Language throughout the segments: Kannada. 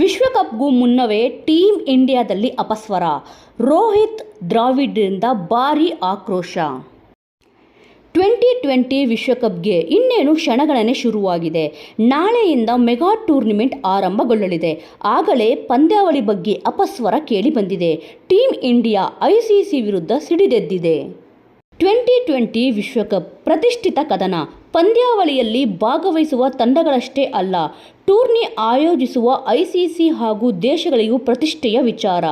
ವಿಶ್ವಕಪ್ಗೂ ಮುನ್ನವೇ ಟೀಮ್ ಇಂಡಿಯಾದಲ್ಲಿ ಅಪಸ್ವರ. ರೋಹಿತ್ ದ್ರಾವಿಡ್ರಿಂದ ಭಾರೀ ಆಕ್ರೋಶ. ಟ್ವೆಂಟಿ ಟ್ವೆಂಟಿ ವಿಶ್ವಕಪ್ಗೆ ಇನ್ನೇನು ಕ್ಷಣಗಣನೆ ಶುರುವಾಗಿದೆ. ನಾಳೆಯಿಂದ ಮೆಗಾ ಟೂರ್ನಿಮೆಂಟ್ ಆರಂಭಗೊಳ್ಳಲಿದೆ. ಆಗಲೇ ಪಂದ್ಯಾವಳಿ ಬಗ್ಗೆ ಅಪಸ್ವರ ಕೇಳಿಬಂದಿದೆ. ಟೀಮ್ ಇಂಡಿಯಾ ಐಸಿಸಿ ವಿರುದ್ಧ ಸಿಡಿದೆದ್ದಿದೆ. ಟ್ವೆಂಟಿ ಟ್ವೆಂಟಿ ವಿಶ್ವಕಪ್ ಪ್ರತಿಷ್ಠಿತ ಕದನ. ಪಂದ್ಯಾವಳಿಯಲ್ಲಿ ಭಾಗವಹಿಸುವ ತಂಡಗಳಷ್ಟೇ ಅಲ್ಲ, ಟೂರ್ನಿ ಆಯೋಜಿಸುವ ಐಸಿಸಿ ಹಾಗೂ ದೇಶಗಳಿಗೂ ಪ್ರತಿಷ್ಠೆಯ ವಿಚಾರ.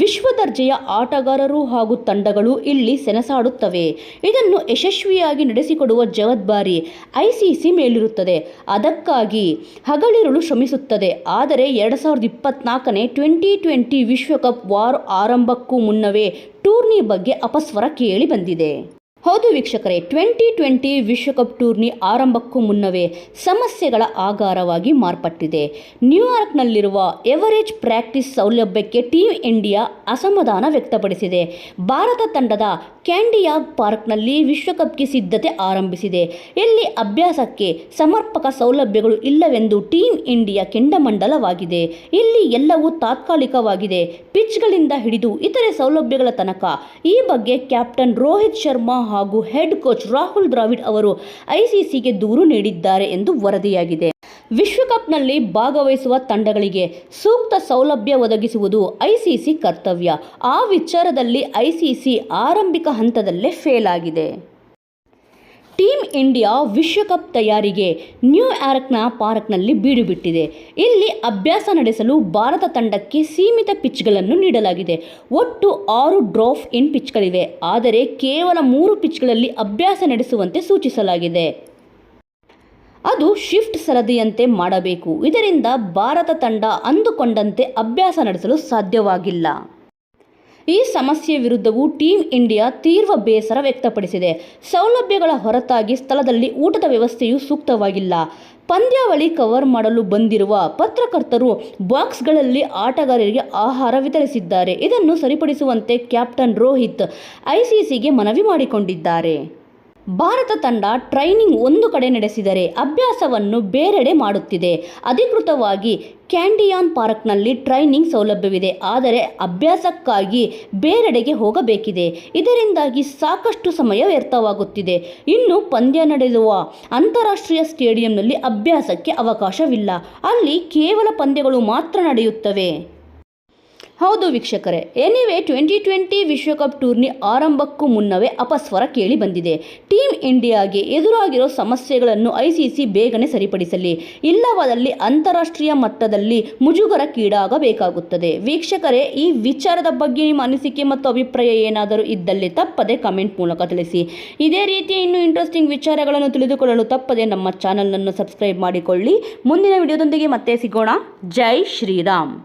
ವಿಶ್ವ ದರ್ಜೆಯ ಆಟಗಾರರು ಹಾಗೂ ತಂಡಗಳು ಇಲ್ಲಿ ಸೆಣಸಾಡುತ್ತವೆ. ಇದನ್ನು ಯಶಸ್ವಿಯಾಗಿ ನಡೆಸಿಕೊಡುವ ಜವಾಬ್ದಾರಿ ಐಸಿಸಿ ಮೇಲಿರುತ್ತದೆ. ಅದಕ್ಕಾಗಿ ಹಗಲಿರುಳು ಶ್ರಮಿಸುತ್ತದೆ. ಆದರೆ ಎರಡು ಸಾವಿರದ ಇಪ್ಪತ್ನಾಲ್ಕನೇ ಟ್ವೆಂಟಿ ಟ್ವೆಂಟಿ ವಿಶ್ವಕಪ್ ವಾರ್ ಆರಂಭಕ್ಕೂ ಮುನ್ನವೇ ಟೂರ್ನಿ ಬಗ್ಗೆ ಅಪಸ್ವರ ಕೇಳಿ ಬಂದಿದೆ. ಹೌದು ವೀಕ್ಷಕರೇ, ಟ್ವೆಂಟಿ ಟ್ವೆಂಟಿ ವಿಶ್ವಕಪ್ ಟೂರ್ನಿ ಆರಂಭಕ್ಕೂ ಮುನ್ನವೇ ಸಮಸ್ಯೆಗಳ ಆಗಾರವಾಗಿ ಮಾರ್ಪಟ್ಟಿದೆ. ನ್ಯೂಯಾರ್ಕ್ನಲ್ಲಿರುವ ಎವರೇಜ್ ಪ್ರಾಕ್ಟೀಸ್ ಸೌಲಭ್ಯಕ್ಕೆ ಟೀಮ್ ಇಂಡಿಯಾ ಅಸಮಾಧಾನ ವ್ಯಕ್ತಪಡಿಸಿದೆ. ಭಾರತ ತಂಡದ ಕ್ಯಾಂಡಿಯಾಗ್ ಪಾರ್ಕ್ನಲ್ಲಿ ವಿಶ್ವಕಪ್ಗೆ ಸಿದ್ಧತೆ ಆರಂಭಿಸಿದೆ. ಇಲ್ಲಿ ಅಭ್ಯಾಸಕ್ಕೆ ಸಮರ್ಪಕ ಸೌಲಭ್ಯಗಳು ಇಲ್ಲವೆಂದು ಟೀಮ್ ಇಂಡಿಯಾ ಕೆಂಡಮಂಡಲವಾಗಿದೆ. ಇಲ್ಲಿ ಎಲ್ಲವೂ ತಾತ್ಕಾಲಿಕವಾಗಿದೆ. ಪಿಚ್ಗಳಿಂದ ಹಿಡಿದು ಇತರೆ ಸೌಲಭ್ಯಗಳ ತನಕ ಈ ಬಗ್ಗೆ ಕ್ಯಾಪ್ಟನ್ ರೋಹಿತ್ ಶರ್ಮಾ ಹಾಗೂ ಹೆಡ್ ಕೋಚ್ ರಾಹುಲ್ ದ್ರಾವಿಡ್ ಅವರು ಐಸಿಸಿಗೆ ದೂರು ನೀಡಿದ್ದಾರೆ ಎಂದು ವರದಿಯಾಗಿದೆ. ವಿಶ್ವಕಪ್ನಲ್ಲಿ ಭಾಗವಹಿಸುವ ತಂಡಗಳಿಗೆ ಸೂಕ್ತ ಸೌಲಭ್ಯ ಒದಗಿಸುವುದು ಐಸಿಸಿ ಕರ್ತವ್ಯ. ಆ ವಿಚಾರದಲ್ಲಿ ಐಸಿಸಿ ಆರಂಭಿಕ ಹಂತದಲ್ಲೇ ಫೇಲ್ ಆಗಿದೆ. ಟೀಮ್ ಇಂಡಿಯಾ ವಿಶ್ವಕಪ್ ತಯಾರಿಗೆ ನ್ಯೂಯಾರ್ಕ್ನ ಪಾರ್ಕ್ನಲ್ಲಿ ಬೀಡು ಬಿಟ್ಟಿದೆ. ಇಲ್ಲಿ ಅಭ್ಯಾಸ ನಡೆಸಲು ಭಾರತ ತಂಡಕ್ಕೆ ಸೀಮಿತ ಪಿಚ್ಗಳನ್ನು ನೀಡಲಾಗಿದೆ. ಒಟ್ಟು ಆರು ಡ್ರಾಫ್ ಇನ್ ಪಿಚ್ಗಳಿವೆ. ಆದರೆ ಕೇವಲ ಮೂರು ಪಿಚ್ಗಳಲ್ಲಿ ಅಭ್ಯಾಸ ನಡೆಸುವಂತೆ ಸೂಚಿಸಲಾಗಿದೆ. ಅದು ಶಿಫ್ಟ್ ಸರದಿಯಂತೆ ಮಾಡಬೇಕು. ಇದರಿಂದ ಭಾರತ ತಂಡ ಅಂದುಕೊಂಡಂತೆ ಅಭ್ಯಾಸ ನಡೆಸಲು ಸಾಧ್ಯವಾಗಿಲ್ಲ. ಈ ಸಮಸ್ಯೆ ವಿರುದ್ಧವೂ ಟೀಂ ಇಂಡಿಯಾ ತೀವ್ರ ಬೇಸರ ವ್ಯಕ್ತಪಡಿಸಿದೆ. ಸೌಲಭ್ಯಗಳ ಹೊರತಾಗಿ ಸ್ಥಳದಲ್ಲಿ ಊಟದ ವ್ಯವಸ್ಥೆಯೂ ಸೂಕ್ತವಾಗಿಲ್ಲ. ಪಂದ್ಯಾವಳಿ ಕವರ್ ಮಾಡಲು ಬಂದಿರುವ ಪತ್ರಕರ್ತರು ಬಾಕ್ಸ್ಗಳಲ್ಲಿ ಆಟಗಾರರಿಗೆ ಆಹಾರ ವಿತರಿಸಿದ್ದಾರೆ. ಇದನ್ನು ಸರಿಪಡಿಸುವಂತೆ ಕ್ಯಾಪ್ಟನ್ ರೋಹಿತ್ ಐಸಿಸಿಗೆ ಮನವಿ ಮಾಡಿಕೊಂಡಿದ್ದಾರೆ. ಭಾರತ ತಂಡ ಟ್ರೈನಿಂಗ್ ಒಂದು ಕಡೆ ನಡೆಸಿದರೆ ಅಭ್ಯಾಸವನ್ನು ಬೇರೆಡೆ ಮಾಡುತ್ತಿದೆ. ಅಧಿಕೃತವಾಗಿ ಕ್ಯಾಂಡಿಯಾನ್ ಪಾರ್ಕ್ನಲ್ಲಿ ಟ್ರೈನಿಂಗ್ ಸೌಲಭ್ಯವಿದೆ. ಆದರೆ ಅಭ್ಯಾಸಕ್ಕಾಗಿ ಬೇರೆಡೆಗೆ ಹೋಗಬೇಕಿದೆ. ಇದರಿಂದಾಗಿ ಸಾಕಷ್ಟು ಸಮಯ ವ್ಯರ್ಥವಾಗುತ್ತಿದೆ. ಇನ್ನು ಪಂದ್ಯ ನಡೆಯುವ ಅಂತಾರಾಷ್ಟ್ರೀಯ ಸ್ಟೇಡಿಯಂನಲ್ಲಿ ಅಭ್ಯಾಸಕ್ಕೆ ಅವಕಾಶವಿಲ್ಲ. ಅಲ್ಲಿ ಕೇವಲ ಪಂದ್ಯಗಳು ಮಾತ್ರ ನಡೆಯುತ್ತವೆ. ಹೌದು ವೀಕ್ಷಕರೇ ಎನಿವೆ ಟ್ವೆಂಟಿ ಟ್ವೆಂಟಿ ವಿಶ್ವಕಪ್ ಟೂರ್ನಿ ಆರಂಭಕ್ಕೂ ಮುನ್ನವೇ ಅಪಸ್ವರ ಕೇಳಿ ಬಂದಿದೆ. ಟೀಮ್ ಇಂಡಿಯಾಗೆ ಎದುರಾಗಿರೋ ಸಮಸ್ಯೆಗಳನ್ನು ಐಸಿಸಿ ಬೇಗನೆ ಸರಿಪಡಿಸಲಿ. ಇಲ್ಲವಾದಲ್ಲಿ ಅಂತಾರಾಷ್ಟ್ರೀಯ ಮಟ್ಟದಲ್ಲಿ ಮುಜುಗರ ಕೀಡಾಗಬೇಕಾಗುತ್ತದೆ. ವೀಕ್ಷಕರೇ, ಈ ವಿಚಾರದ ಬಗ್ಗೆ ನಿಮ್ಮ ಅನಿಸಿಕೆ ಮತ್ತು ಅಭಿಪ್ರಾಯ ಏನಾದರೂ ಇದ್ದಲ್ಲಿ ತಪ್ಪದೆ ಕಮೆಂಟ್ ಮೂಲಕ ತಿಳಿಸಿ. ಇದೇ ರೀತಿಯ ಇನ್ನೂ ಇಂಟ್ರೆಸ್ಟಿಂಗ್ ವಿಚಾರಗಳನ್ನು ತಿಳಿದುಕೊಳ್ಳಲು ತಪ್ಪದೆ ನಮ್ಮ ಚಾನಲನ್ನು ಸಬ್ಸ್ಕ್ರೈಬ್ ಮಾಡಿಕೊಳ್ಳಿ. ಮುಂದಿನ ವಿಡಿಯೋದೊಂದಿಗೆ ಮತ್ತೆ ಸಿಗೋಣ. ಜೈ ಶ್ರೀರಾಮ್.